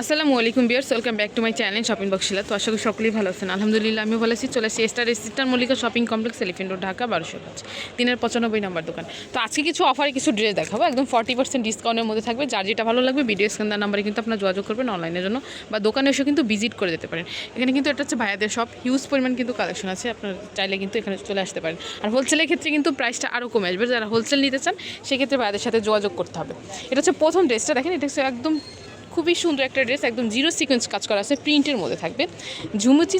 আসসালামু আলাইকুম viewers welcome back to my channel shopping বক্সিলা তো আশা করি সকলেই ভালো আছেন। আলহামদুলিল্লাহ, আমিও ভালো আছি। চলে আসছি star রেসিস্টার Mallika shopping complex elephant road Dhaka বারোশো পাঁচ। তিনের পঁচানব্বই নাম্বার দোকান। তো আজকে কিছু অফারে কিছু ড্রেস দেখাবো। একদম ফর্টি পার্সেন্ট ডিসকাউন্টের মধ্যে থাকবে। যার যেটা ভালো লাগবে ভিডিও স্ক্যান্ডার নাম্বারে কিন্তু আপনার যোগাযোগ করবেন অনলাইনের জন্য বা দোকানে এসে কিন্তু ভিজিট করে যেতে পারেন। এখানে কিন্তু এটা হচ্ছে ভাইয়াদের সব হিউজ পরিমাণ কিন্তু কালেকশন আছে। আপনার চাইলে কিন্তু এখানে চলে আসতে পারেন। আর হোলসেলের ক্ষেত্রে কিন্তু প্রাইসটা আরও কমে আসবে। যারা হোলসেল নিতে চান, সেক্ষেত্রে ভাইয়াদের সাথে যোগাযোগ করতে হবে। এটা হচ্ছে প্রথম ড্রেসটা দেখেন, এটা হচ্ছে একদম খুবই সুন্দর একটা ড্রেস, একদম জিরো সিকোয়েন্স কাজ করা আছে, প্রিন্টের মধ্যে থাকবে। ঝুমুচি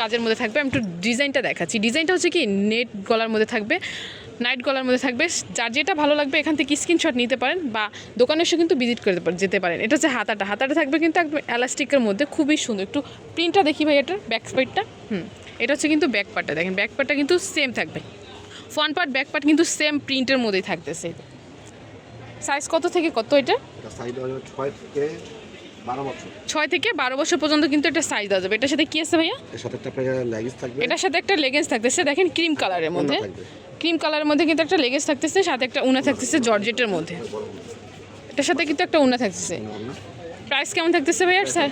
কাজের মধ্যে থাকবে, আমি একটু ডিজাইনটা দেখাচ্ছি। ডিজাইনটা হচ্ছে কি, নেট গলার মধ্যে থাকবে নাইট গলার মধ্যে থাকবে। যার যেটা ভালো লাগবে, এখান থেকে স্ক্রিনশট নিতে পারেন বা দোকানে এসে কিন্তু ভিজিট করতে যেতে পারেন। এটা হচ্ছে হাতাটা। হাতাটা থাকবে কিন্তু একদম এলাস্টিকের মধ্যে, খুবই সুন্দর। একটু প্রিন্টটা দেখি ভাই এটার ব্যাক সাইডটা হুম, এটা হচ্ছে কিন্তু ব্যাক পার্টটা দেখেন ব্যাক পার্টটা কিন্তু সেম থাকবে। ফ্রন্ট পার্ট ব্যাক পার্ট কিন্তু সেম প্রিন্টের মধ্যেই থাকতেছে। সাইজ কত থেকে কত এটা? ছয় থেকে বারো বছর। পর্যন্ত কিন্তু এটা সাইজ দেওয়া যাবে। এটার সাথে কি আছে ভাইয়া? এর সাথে একটা আপনার থাকবে। এটার সাথে একটা লেগেন্স থাকতেছে। দেখেন ক্রিম কালারের মধ্যে। ক্রিম কালারের মধ্যে কিন্তু একটা লেগেন্স থাকতেছে সাথে একটা উনা থাকতেছে জর্জেটের মধ্যে। এটার সাথে কিন্তু একটা উনা থাকতেছে। প্রাইস কেমন থাকতেছে ভাইয়া স্যার?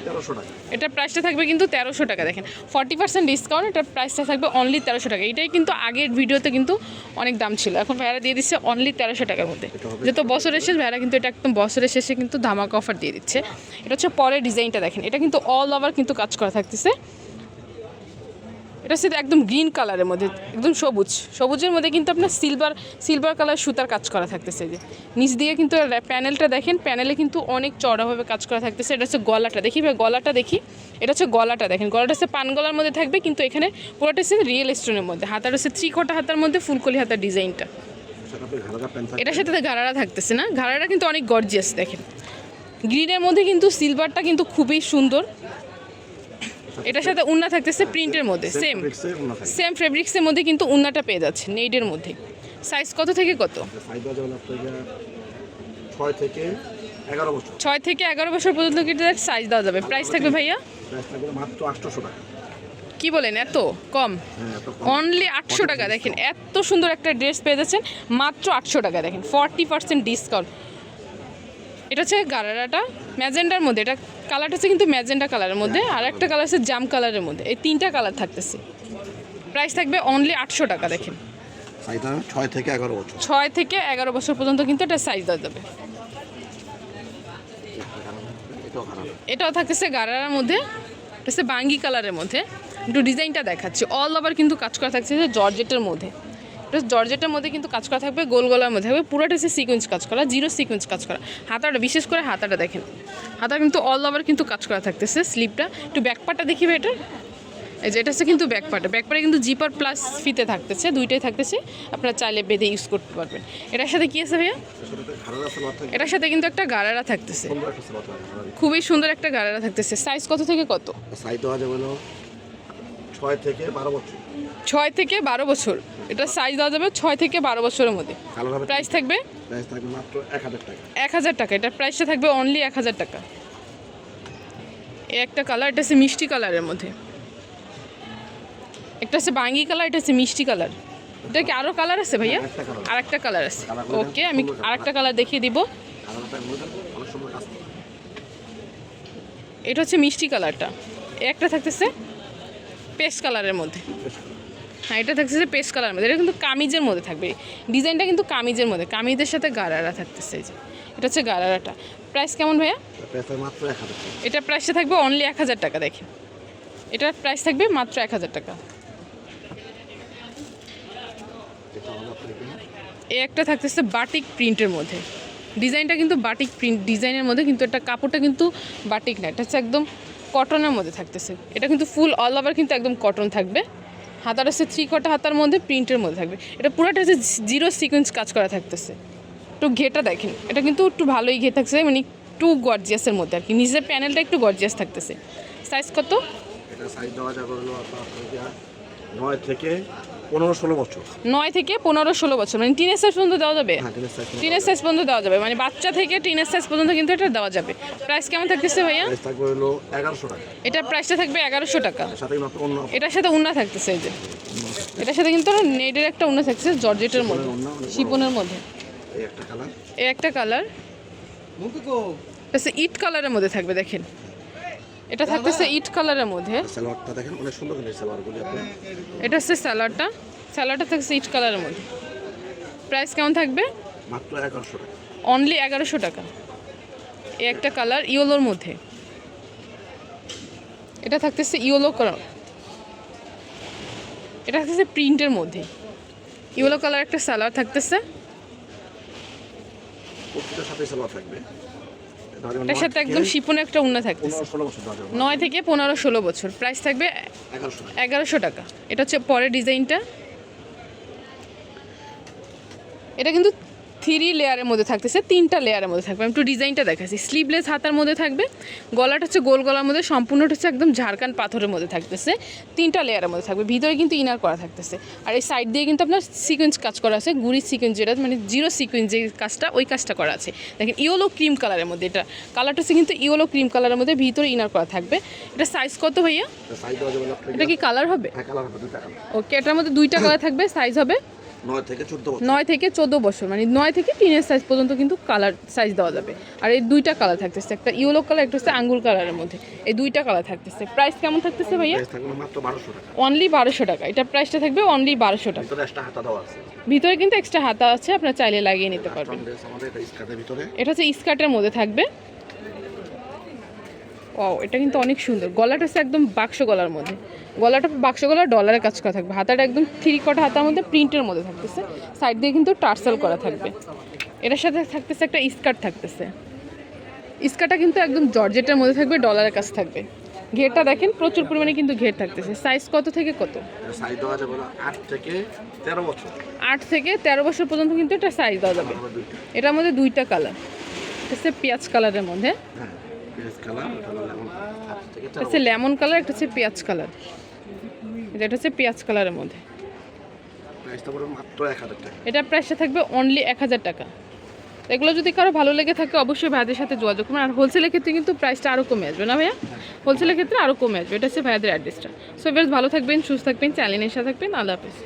এটা এটার প্রাইসটা থাকবে কিন্তু তেরোশো টাকা দেখেন। ফর্টি পার্সেন্ট ডিসকাউন্ট এটার প্রাইসটা থাকবে অনলি তেরোশো টাকা। এটাই কিন্তু আগের ভিডিওতে কিন্তু অনেক দাম ছিল। এখন ভাইয়ারা দিয়ে দিচ্ছে অনলি তেরোশো টাকার মধ্যে। যত বছরের শেষ ভাইয়ারা কিন্তু এটা একদম বছরের শেষে কিন্তু ধামাকা অফার দিয়ে দিচ্ছে। এটা হচ্ছে পরের ডিজাইনটা দেখেন। এটা কিন্তু অল ওভার কিন্তু কাজ করা থাকতেছে। এটা সেটা একদম গ্রিন কালারের মধ্যে, একদম সবুজ। সবুজের মধ্যে কিন্তু আপনার সিলভার সিলভার কালার সুতার কাজ করা থাকতেছে যে। নিচ দিয়ে কিন্তু প্যানেলটা দেখেন প্যানেলে কিন্তু অনেক চড়াভাবে কাজ করা থাকতেছে। এটা হচ্ছে গলাটা, দেখি ভাই, গলাটা দেখি। এটা হচ্ছে গলাটা দেখেন, গলাটা হচ্ছে পান গলার মধ্যে থাকবে, কিন্তু এখানে পুরোটা হচ্ছে রিয়েল স্টোনের মধ্যে। হাতার হচ্ছে থ্রি ত্রিকোটা হাতার মধ্যে ফুলকলি হাতার ডিজাইনটা। এটার সাথে গারারা থাকতেছে না? গারারা কিন্তু অনেক গর্জিয়াস দেখেন। গ্রিনের মধ্যে কিন্তু সিলভারটা কিন্তু খুবই সুন্দর। এটার সাথে উন্না থাকতেছে প্রিন্টের মধ্যে সেম সেম ফেব্রিক্সের মধ্যে কিন্তু উন্নাটা পেয়ে যাচ্ছে নেইডের মধ্যে। সাইজ কত থেকে কত? ছয় থেকে এগারো বছর। ছয় থেকে এগারো বছর পর্যন্ত কিন্তু সাইজ দেওয়া যাবে। প্রাইস থাকবে ভাইয়া? প্রাইস মাত্র আটশোশো টাকা। কি বলেন এত কম? হ্যাঁ এত কম। অনলি আটশো টাকা দেখেন এত সুন্দর একটা ড্রেস পেয়ে যাচ্ছেন মাত্র আটশো টাকা দেখেন ফর্টি পার্সেন্ট ডিসকাউন্ট এটা হচ্ছে গারারাটা ম্যাজেন্ডার মধ্যে এটা কালারটা হচ্ছে কিন্তু ম্যাজেন্ডা কালারের মধ্যে আর একটা কালার হচ্ছে জাম কালারের মধ্যে। এই তিনটা কালার থাকতেছে। প্রাইস থাকবে অনলি আটশো টাকা দেখেন। ছয় থেকে এগারো বছর। ছয় থেকে এগারো বছর পর্যন্ত কিন্তু এটা সাইজ দেওয়া যাবে। এটাও থাকতেছে গারারার মধ্যে এটা হচ্ছে বাঙ্গি কালারের মধ্যে। একটু ডিজাইনটা দেখাচ্ছি। অল ওভার কিন্তু কাজ করা থাকছে যে জর্জেটের মধ্যে। এটা জর্জেটের মধ্যে কিন্তু কাজ করা থাকবে, গোল গলার মধ্যে থাকবে, পুরোটা হচ্ছে সিকোয়েন্স কাজ করা জিরো সিকোয়েন্স কাজ করা। হাতাটা, বিশেষ করে হাতাটা দেখেন। হাতা কিন্তু অল ওভার কিন্তু কাজ করা থাকতেছে স্লিপটা একটু ব্যাকপাটা দেখিবে এটা? এই যে এটা হচ্ছে কিন্তু ব্যাকপাটা ব্যাকপাটে কিন্তু জিপার প্লাস ফিতে থাকতেছে, দুইটাই থাকতেছে। আপনারা চাইলে বেঁধে ইউজ করতে পারবেন। এটার সাথে কী আছে ভাইয়া? এটার সাথে কিন্তু একটা গারারা থাকতেছে। খুবই সুন্দর একটা গারারা থাকতেছে। সাইজ কত থেকে কত? যাবে ছয় থেকে বারো বছর। ছয় থেকে বারো বছর। এটা সাইজ দেওয়া যাবে ছয় থেকে বারো বছরের মধ্যে। প্রাইস থাকবে? এক হাজার টাকা। এটার প্রাইসটা থাকবে অনলি এক হাজার টাকা। এই একটা কালার এটা হচ্ছে মিষ্টি কালারের মধ্যে। একটা হচ্ছে বাঙ্গি কালার এটা হচ্ছে মিষ্টি কালার এটা কি আরও কালার আছে ভাইয়া? আর একটা কালার আছে। ওকে আমি আর একটা কালার দেখিয়ে দিব। এটা হচ্ছে মিষ্টি কালারটা একটা থাকতেছে পেস্ট কালারের মধ্যে। হ্যাঁ এটা থাকতেছে পেস্ট কালারের মধ্যে। এটা কিন্তু কামিজের মধ্যে থাকবে। ডিজাইনটা কিন্তু কামিজের মধ্যে। কামিজের সাথে গারারা থাকতেছে এই যে। এটা হচ্ছে গারারাটা। প্রাইস কেমন ভাইয়া? এটা প্রাইসটা থাকবে অনলি এক হাজার টাকা দেখেন। এটার প্রাইস থাকবে মাত্র এক হাজার টাকা। এই একটা থাকতেছে বাটিক প্রিন্টের মধ্যে। ডিজাইনটা কিন্তু বাটিক প্রিন্ট ডিজাইনের মধ্যে কিন্তু একটা কাপড়টা কিন্তু বাটিক না। এটা হচ্ছে একদম কটনের মধ্যে থাকতেছে। এটা কিন্তু ফুল অল ওভার কিন্তু একদম কটন থাকবে। হাতার হচ্ছে থ্রি কটা হাতার মধ্যে প্রিন্টের মধ্যে থাকবে। এটা পুরোটা হচ্ছে জিরো সিকোয়েন্স কাজ করা থাকতেছে। একটু ঘেটা দেখেন। এটা কিন্তু একটু ভালোই ঘে থাকছে মানে একটু গর্জিয়াসের মধ্যে আর কি। নিজের প্যানেলটা একটু গর্জিয়াস থাকতেছে। সাইজ কত? এটা সাইজ দেওয়া যাবে নয় থেকে পনেরো ষোলো বছর। নয় থেকে পনেরো ষোলো বছর মানে টিনের সাইজ পর্যন্ত দেওয়া যাবে? হ্যাঁ টিনের সাইজ পর্যন্ত দেওয়া যাবে মানে বাচ্চা থেকে টিনের সাইজ পর্যন্ত কিন্তু এটা দেওয়া যাবে। প্রাইস কেমন থাকতেছে ভাইয়া? থাকবে হলো এগারোশো টাকা। এটা প্রাইসটা থাকবে এগারোশো টাকা। এটার সাথে উন্না থাকতেছে এই যে। এটার সাথে কিন্তু নেটের একটা উন্না থাকছে জর্জেটের মধ্যে শিপনের মধ্যে। এই একটা কালার এই একটা কালার ইট কালারের মধ্যে থাকবে দেখেন। এটা থাকতেছে ইট কালারের মধ্যে। সালোয়ারটা দেখেন অনেক সুন্দর কিন্তু আপনি। এটা হচ্ছে স্যালাডটা। স্যালাডটা থাকছে ইট কালারের মধ্যে। প্রাইস কেমন থাকবে? মাত্র এগারোশো টাকা। অনলি এগারোশো টাকা। এই একটা কালার ইয়েলোর মধ্যে। এটা থাকতেছে ইয়েলো কালার। এটা থাকতেছে প্রিন্টের মধ্যে। ইয়েলো কালার একটা স্যালাড থাকতেছে। প্রত্যেকটার সাথে সালোয়ার থাকবে। এটার সাথে একদম শিপনে একটা উন্না ধরে নয় থেকে পনেরো ষোলো বছর। প্রাইস থাকবে এগারোশো টাকা। এটা হচ্ছে পরের ডিজাইনটা এটা কিন্তু থ্রি লেয়ারের মধ্যে থাকতেছে তিনটা লেয়ারের মধ্যে থাকবে। আমি একটু ডিজাইনটা দেখাচ্ছি। স্লিভলেস হাতার মধ্যে থাকবে গলাটা হচ্ছে গোল গলার মধ্যে সম্পূর্ণটা হচ্ছে একদম ঝাড়খান পাথরের মধ্যে থাকতেছে। তিনটা লেয়ারের মধ্যে থাকবে ভিতরে কিন্তু ইনার করা থাকতেছে। আর এই সাইড দিয়ে কিন্তু আপনার সিকোয়েন্স কাজ করা আছে গুড়ির সিকোয়েন্স যেটা মানে জিরো সিকোয়েন্স যে কাজটা ওই কাজটা করা আছে। দেখেন ইয়েলো ক্রিম কালারের মধ্যে এটা। কালারটা হচ্ছে কিন্তু ইয়েলো ক্রিম কালারের মধ্যে ভিতরে ইনার করা থাকবে। এটা সাইজ কত ভাইয়া? এটা কি কালার হবে? হ্যাঁ ওকে এটার মধ্যে দুইটা কালার থাকবে সাইজ হবে? নয় থেকে চোদ্দ বছর। নয় থেকে চোদ্দ বছর মানে নয় থেকে টিনের সাইজ পর্যন্ত কিন্তু কালার সাইজ দেওয়া যাবে। আর এই দুইটা কালার থাকতেছে একটা ইয়েলো কালার একটা হচ্ছে আঙ্গুর কালারের মধ্যে। এই দুইটা কালার থাকতেছে। প্রাইস কেমন থাকতেছে ভাইয়া? প্রাইস থাকবে মাত্র বারোশো টাকা। অনলি বারোশো টাকা। এটা প্রাইসটা থাকবে অনলি বারোশো টাকা। ভিতরে একটা হাতা দেওয়া আছে। ভিতরে কিন্তু এক্সট্রা হাতা আছে আপনার চাইলে লাগিয়ে নিতে পারবেন। এটা এটা হচ্ছে স্কার্টের মধ্যে থাকবে। ও এটা কিন্তু অনেক সুন্দর। গলাটা হচ্ছে একদম বাক্স গলার মধ্যে। গলাটা বাক্স গলার ডলারের কাজ করা থাকবে। হাতাটা একদম থ্রি কটা হাতার মধ্যে প্রিন্টের মধ্যে থাকতেছে। সাইড দিয়ে কিন্তু টার্সেল করা থাকবে। এটার সাথে থাকতেছে একটা স্কার্ট থাকতেছে। স্কার্টটা কিন্তু একদম জর্জেটের মধ্যে থাকবে ডলারের কাজ থাকবে। ঘেরটা দেখেন প্রচুর পরিমাণে কিন্তু ঘের থাকতেছে। সাইজ কত থেকে কত? আট থেকে তেরো বছর। আট থেকে তেরো বছর পর্যন্ত কিন্তু এটা সাইজ দেওয়া যাবে। এটার মধ্যে দুইটা কালার পেঁয়াজ কালারের মধ্যে। হচ্ছে লেমন কালার একটা হচ্ছে পেঁয়াজ কালার। এটা হচ্ছে পেঁয়াজ কালারের মধ্যে। এটা প্রাইসটা থাকবে অনলি এক হাজার টাকা। এগুলো যদি কারও ভালো লেগে থাকে অবশ্যই ভাইদের সাথে যোগাযোগ করবেন আর হোলসেলের ক্ষেত্রে কিন্তু প্রাইসটা আরও কমে আসবে না ভাইয়া? হোলসেলের ক্ষেত্রে আরও কমে আসবে। এটা হচ্ছে ভাইয়াদের অ্যাড্রেসটা সো বেশ ভালো থাকবেন সুস্থ থাকবেন চ্যানেলের সাথে থাকবেন। আল্লাহ হাফেজ।